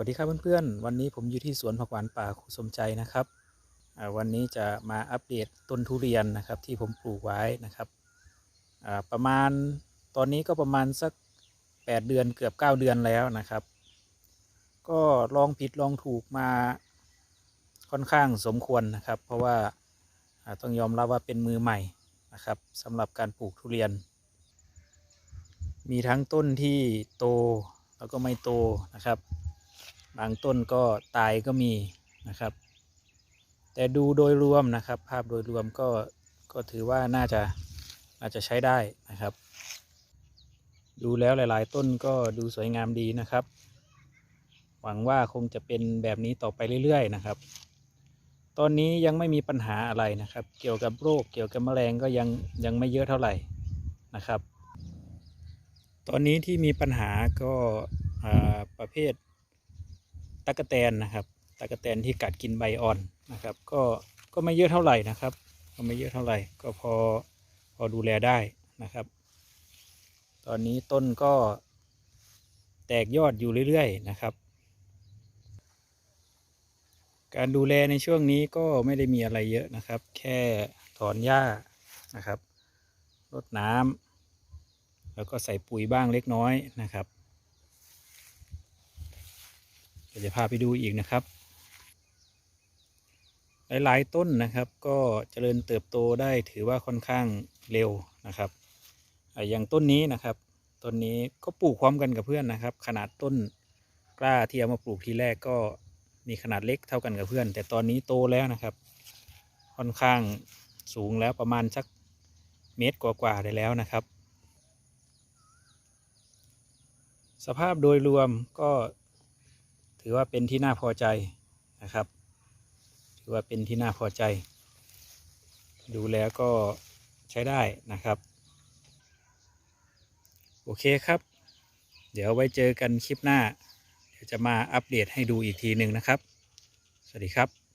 วัสดีครับเพื่อนๆ วันนี้ผมอยู่ที่สวนผักหวานป่าครูสมใจนะครับอ่าวันนี้จะมาอัปเดตต้นทุเรียนนะครับที่ผมปลูกไว้นะครับอ่าประมาณตอนนี้ก็ประมาณสัก 8 เดือนเกือบ 9 เดือนแล้วนะครับ ก็ลองผิดลองถูกมาค่อนข้างสมควรนะครับ เพราะว่าต้องยอมรับว่าเป็นมือใหม่นะครับสำหรับการปลูกทุเรียน มีทั้งต้นที่โตแล้วก็ไม่โตนะครับ บางต้นก็ตายก็มีนะครับ แต่ดูโดยรวมนะครับ ภาพโดยรวมก็ก็ถือว่าน่าจะน่าจะใช้ได้นะครับ ดูแล้วหลาย ๆ ต้นก็ดูสวยงามดีนะครับ หวังว่าคงจะเป็นแบบนี้ต่อไปเรื่อย ๆ นะครับ ตอนนี้ยังไม่มีปัญหาอะไรนะครับ เกี่ยวกับโรคเกี่ยวกับแมลงก็ยังยังไม่เยอะเท่าไหร่นะครับ ตอนนี้ที่มีปัญหาก็อ่าประเภท ตะกะแตนนะครับตะกะแตนที่กัดกินใบอ่อนนะครับ ก็ก็ไม่เยอะเท่าไหร่นะครับ ก็ไม่เยอะเท่าไหร่ ก็พอพอดูแลได้นะครับ ตอนนี้ต้นก็แตกยอดอยู่เรื่อยๆนะครับ การดูแลในช่วงนี้ก็ไม่ได้มีอะไรเยอะนะครับ แค่ถอนหญ้านะครับรดน้ำแล้วก็ใส่ปุ๋ยบ้างเล็กน้อยนะครับ ดี๋ยวจะพาไปดูอีกนะครับ หลาย ๆ ต้นนะครับ ก็เจริญเติบโตได้ถือว่าค่อนข้างเร็วนะครับอ่าอย่างต้นนี้นะครับต้นนี้ก็ปลูกพร้อมกันกับเพื่อนนะครับ ขนาดต้นกล้าที่เอามาปลูกทีแรกก็มีขนาดเล็กเท่ากันกับเพื่อน แต่ตอนนี้โตแล้วนะครับ ค่อนข้างสูงแล้วประมาณสักเมตรกว่าๆได้แล้วนะครับ สภาพโดยรวมก็ ถือว่าเป็นที่น่าพอใจนะครับ ถือว่าเป็นที่น่าพอใจ ดูแล้วก็ใช้ได้นะครับ โอเคครับ เดี๋ยวไว้เจอกันคลิปหน้า เดี๋ยวจะมาอัปเดตให้ดูอีกทีหนึ่งนะครับ สวัสดีครับ